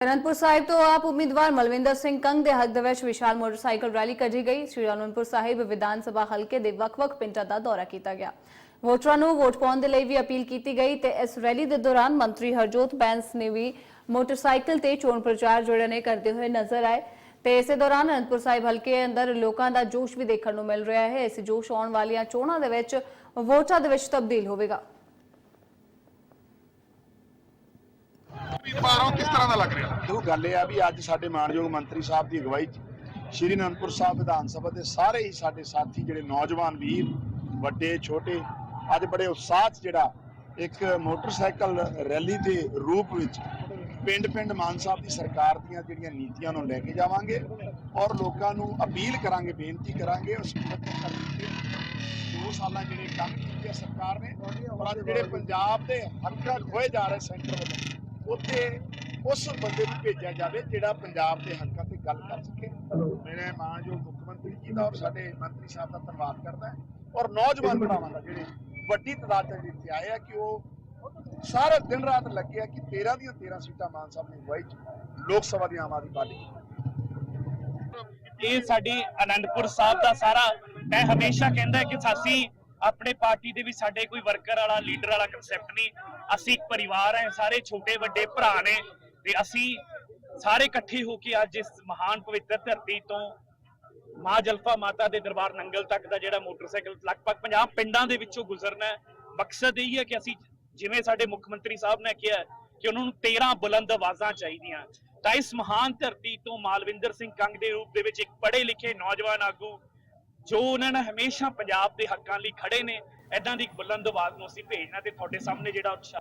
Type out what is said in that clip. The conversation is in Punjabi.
ਅਨੰਦਪੁਰ ਸਾਹਿਬ ਤੋਂ ਆਪ ਉਮੀਦਵਾਰ ਮਲਵਿੰਦਰ ਸਿੰਘ ਕੰਗ ਦੇ ਹੱਕ ਦੇ ਵਿੱਚ ਵਿਸ਼ਾਲ ਮੋਟਰਸਾਈਕਲ ਰੈਲੀ ਕੱਢੀ ਗਈ। ਸ਼੍ਰੀ ਅਨੰਦਪੁਰ ਸਾਹਿਬ ਵਿਧਾਨ ਸਭਾ ਹਲਕੇ ਦੇ ਵੱਖ-ਵੱਖ ਪਿੰਡਾਂ ਦਾ ਦੌਰਾ ਕੀਤਾ ਗਿਆ। ਵੋਟਰਾਂ ਨੂੰ ਵੋਟ ਪਾਉਣ ਦੇ ਲਈ ਵੀ ਅਪੀਲ ਕੀਤੀ ਗਈ ਤੇ ਇਸ ਰੈਲੀ ਦੇ ਦੌਰਾਨ ਮੰਤਰੀ ਹਰਜੋਤ ਬੈਂਸ ਨੇ ਵੀ ਮੋਟਰਸਾਈਕਲ ਤੇ ਚੋਣ ਪ੍ਰਚਾਰ ਜਿਹੜੇ ਨੇ ਕਰਦੇ ਹੋਏ ਨਜ਼ਰ ਆਏ ਤੇ ਇਸੇ ਦੌਰਾਨ ਅਨੰਦਪੁਰ ਸਾਹਿਬ ਹਲਕੇ ਅੰਦਰ ਲੋਕਾਂ ਦਾ ਜੋਸ਼ ਵੀ ਦੇਖਣ ਨੂੰ ਮਿਲ ਰਿਹਾ ਹੈ। ਇਸ ਜੋਸ਼ ਆਉਣ ਵਾਲੀਆਂ ਚੋਣਾਂ ਦੇ ਵਿੱਚ ਵੋਟਾਂ ਦੇ ਵਿੱਚ ਤਬਦੀਲ ਹੋਵੇਗਾ। ਉਮੀਦਵਾਰਾਂ ਕਿਸ ਤਰ੍ਹਾਂ ਦਾ ਲੱਗ ਰਿਹਾ? ਦੇਖੋ, ਗੱਲ ਇਹ ਆ ਵੀ ਅੱਜ ਸਾਡੇ ਮਾਨਯੋਗ ਮੰਤਰੀ ਸਾਹਿਬ ਦੀ ਅਗਵਾਈ 'ਚ ਸ਼੍ਰੀ ਅਨੰਦਪੁਰ ਸਾਹਿਬ ਵਿਧਾਨ ਸਭਾ ਦੇ ਸਾਰੇ ਹੀ ਸਾਡੇ ਸਾਥੀ ਜਿਹੜੇ ਨੌਜਵਾਨ ਵੀਰ, ਵੱਡੇ, ਛੋਟੇ, ਅੱਜ ਬੜੇ ਉਤਸ਼ਾਹ 'ਚ ਜਿਹੜਾ ਇੱਕ ਮੋਟਰਸਾਈਕਲ ਰੈਲੀ ਦੇ ਰੂਪ ਵਿੱਚ ਪਿੰਡ-ਪਿੰਡ ਮਾਨ ਸਾਹਿਬ ਦੀ ਸਰਕਾਰ ਦੀਆਂ ਜਿਹੜੀਆਂ ਨੀਤੀਆਂ ਨੂੰ ਲੈ ਕੇ ਜਾਵਾਂਗੇ ਔਰ ਲੋਕਾਂ ਨੂੰ ਅਪੀਲ ਕਰਾਂਗੇ, ਬੇਨਤੀ ਕਰਾਂਗੇ ਉਸ ਦੋ ਸਾਲਾਂ ਜਿਹੜੇ ਕੰਮ ਕੀਤੇ ਸਰਕਾਰ ਨੇ ਔਰ ਜਿਹੜੇ ਪੰਜਾਬ ਦੇ ਹੱਕਾਂ ਖੋਏ ਜਾ ਰਹੇ ਸੈਂਟਰ ਵੱਲੋਂ ਉੱਥੇ ਉਸ ਬੰਦੇ ਨੂੰ ਭੇਜਿਆ ਜਾਵੇ ਜਿਹੜਾ ਪੰਜਾਬ ਦੇ ਹੱਕਾਂ ਤੇ ਗੱਲ ਕਰ ਸਕੇ। ਮੇਰੇ ਮਾਨਯੋਗ ਮੁੱਖ ਮੰਤਰੀ ਜੀ ਦਾ ਔਰ ਸਾਡੇ ਮੰਤਰੀ ਸਾਹਿਬ ਦਾ ਧੰਨਵਾਦ ਕਰਦਾ ਔਰ ਨੌਜਵਾਨ ਭਰਾਵਾਂ ਦਾ ਜਿਹੜੇ ਵੱਡੀ ਤਾਦਾਦ ਵਿੱਚ ਇੱਥੇ ਆਏ ਆ ਕਿ ਉਹ ਸਾਰਾ ਦਿਨ ਰਾਤ ਲੱਗੇ ਆ ਕਿ 13 ਦੀਆਂ 13 ਸੀਟਾਂ ਮਾਨ ਸਾਹਿਬ ਨੇ ਚ ਲੋਕ ਸਭਾ ਦੀ ਆਮ ਆਦਮੀ ਪਾਰਟੀ ਇਹ ਸਾਡੀ ਆਨੰਦਪੁਰ ਸਾਹਿਬ ਦਾ ਸਾਰਾ ਮੈਂ ਹਮੇਸ਼ਾ ਕਹਿੰਦਾ ਕਿ ਅਸੀਂ ਆਪਣੇ ਪਾਰਟੀ ਦੇ ਵੀ ਸਾਡੇ ਕੋਈ ਵਰਕਰ ਵਾਲਾ ਲੀਡਰ ਵਾਲਾ ਕਨਸੈਪਟ ਨਹੀਂ। ਅਸੀਂ ਇੱਕ ਪਰਿਵਾਰ ਹੈ, ਸਾਰੇ ਛੋਟੇ, ਵੱਡੇ ਭਰਾ ਨੇ ਤੇ ਅਸੀਂ ਸਾਰੇ ਇਕੱਠੇ ਹੋ ਕੇ ਅੱਜ ਇਸ ਮਹਾਨ ਪਵਿੱਤਰ ਧਰਤੀ ਤੋਂ ਮਾਂ ਜਲਫਾ ਮਾਤਾ ਦੇ ਦਰਬਾਰ ਨੰਗਲ ਤੱਕ ਦਾ ਜਿਹੜਾ ਮੋਟਰਸਾਈਕਲ ਲਗਭਗ 50 ਪਿੰਡਾਂ ਦੇ ਵਿੱਚੋਂ ਗੁਜ਼ਰਨਾ ਮਕਸਦ ਇਹ ਹੈ ਕਿ ਅਸੀਂ ਜਿਵੇਂ ਸਾਡੇ ਮੁੱਖ ਮੰਤਰੀ ਸਾਹਿਬ ਨੇ ਕਿਹਾ ਕਿ ਉਹਨਾਂ ਨੂੰ 13 ਬੁਲੰਦ ਆਵਾਜ਼ਾਂ ਚਾਹੀਦੀਆਂ। ਤਾਂ ਇਸ ਮਹਾਨ ਧਰਤੀ ਤੋਂ ਮਾਲਵਿੰਦਰ ਸਿੰਘ ਕੰਗ ਦੇ ਰੂਪ ਦੇ ਵਿੱਚ ਇੱਕ ਪੜ੍ਹੇ ਲਿਖੇ ਨੌਜਵਾਨ ਆਗੂ ਜੋ ਉਹਨਾਂ ਨੇ ਹਮੇਸ਼ਾ ਪੰਜਾਬ ਦੇ ਹੱਕਾਂ ਲਈ ਖੜੇ ਨੇ ਐਦਾਂ ਦੀ ਇੱਕ ਬੁਲੰਦ ਆਵਾਜ਼ ਨੂੰ ਅਸੀਂ ਭੇਜਣਾ ਤੇ ਤੁਹਾਡੇ ਸਾਹਮਣੇ ਜਿਹੜਾ ਉਤਸ਼ਾਹ